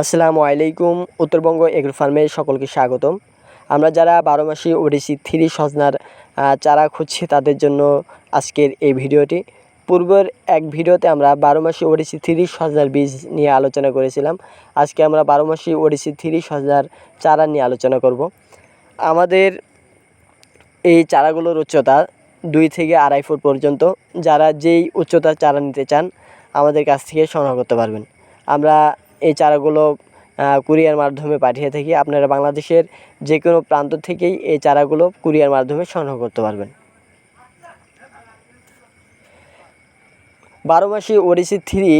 আসসালামু আলাইকুম, উত্তরবঙ্গ এগ্রো ফার্মে সকলকে স্বাগতম। আমরা যারা বারো মাসি ওডিসি থ্রি সজনার চারা খুঁজছি তাদের জন্য আজকের এই ভিডিওটি। পূর্বের এক ভিডিওতে আমরা বারো মাসি ওডিসি থ্রি সজনার বীজ নিয়ে আলোচনা করেছিলাম। আজকে আমরা বারো মাসি ওডিসি থ্রি সজনার চারা নিয়ে আলোচনা করব। আমাদের এই চারাগুলোর উচ্চতা দুই থেকে আড়াই ফুট পর্যন্ত। যারা যেই উচ্চতার চারা নিতে চান, আমাদের কাছ থেকে সংগ্রহ করতে পারবেন। আমরা এই চারাগুলো কুরিয়ার মাধ্যমে পাঠিয়ে থাকি আপনারা বাংলাদেশের যে কোনো প্রান্ত থেকেই এই চারাগুলো কুরিয়ার মাধ্যমে সংগ্রহ করতে পারবেন। বারো মাসি ওড়িশি থ্রি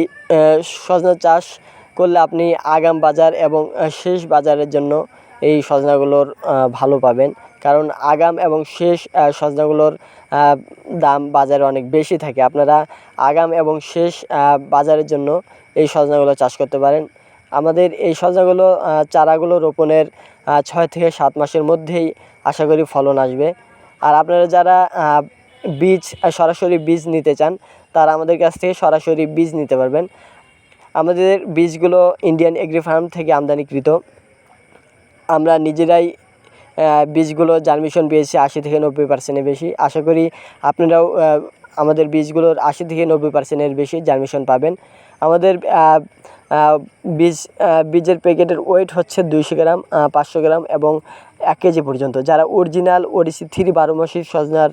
সজনা চাষ করলে আপনি আগাম বাজার এবং শেষ বাজারের জন্য এই সজনাগুলোর ভালো পাবেন। কারণ আগাম এবং শেষ সজনাগুলোর দাম বাজারে অনেক বেশি থাকে। আপনারা আগাম এবং শেষ বাজারের জন্য এই সজনাগুলো চাষ করতে পারেন। আমাদের এই সজনাগুলো চারাগুলো রোপণের ছয় থেকে সাত মাসের মধ্যেই আশা করি ফলন আসবে। আর আপনারা যারা বীজ সরাসরি বীজ নিতে চান, তারা আমাদের কাছ থেকে সরাসরি বীজ নিতে পারবেন। আমাদের বীজগুলো ইন্ডিয়ান এগ্রি ফার্ম থেকে আমদানিকৃত। আমরা নিজেরাই বীজগুলো জার্মিশন পেয়েছি আশি থেকে নব্বই পার্সেন্টের বেশি। আশা করি আপনারাও আমাদের বীজগুলোর আশি থেকে নব্বই পার্সেন্টের বেশি জার্মিশন পাবেন। আমাদের বীজ বীজের প্যাকেটের ওয়েট হচ্ছে দুইশো গ্রাম পাঁচশো গ্রাম এবং এক কেজি পর্যন্ত। যারা অরিজিনাল ওডিসি থ্রি বারো মাসির সজনার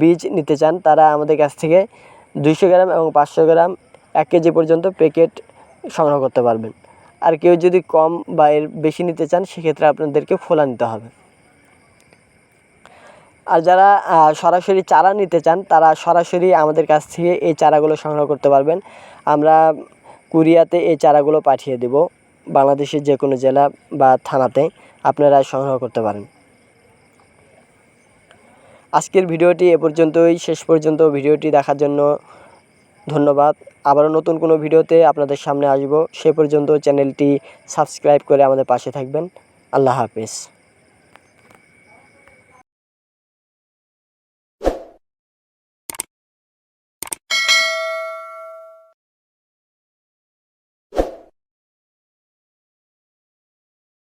বীজ নিতে চান, তারা আমাদের কাছ থেকে দুইশো গ্রাম এবং পাঁচশো গ্রাম এক কেজি পর্যন্ত প্যাকেট সংগ্রহ করতে পারবেন। আর কেউ যদি কম বা এর বেশি নিতে চান, সেক্ষেত্রে আপনাদেরকে খোলা নিতে হবে। আর যারা সরাসরি চারা নিতে চান, তারা সরাসরি আমাদের কাছ থেকে এই চারাগুলো সংগ্রহ করতে পারবেন। আমরা কুরিয়াতে এই চারাগুলো পাঠিয়ে দেব। বাংলাদেশের যে কোনো জেলা বা থানাতে আপনারা সংগ্রহ করতে পারেন। আজকের ভিডিওটি এ পর্যন্তই। শেষ পর্যন্ত ভিডিওটি দেখার জন্য ধন্যবাদ। আবারও নতুন কোনো ভিডিওতে আপনাদের সামনে আসব। সে পর্যন্ত চ্যানেলটি সাবস্ক্রাইব করে আমাদের পাশে থাকবেন। আল্লাহ হাফেজ।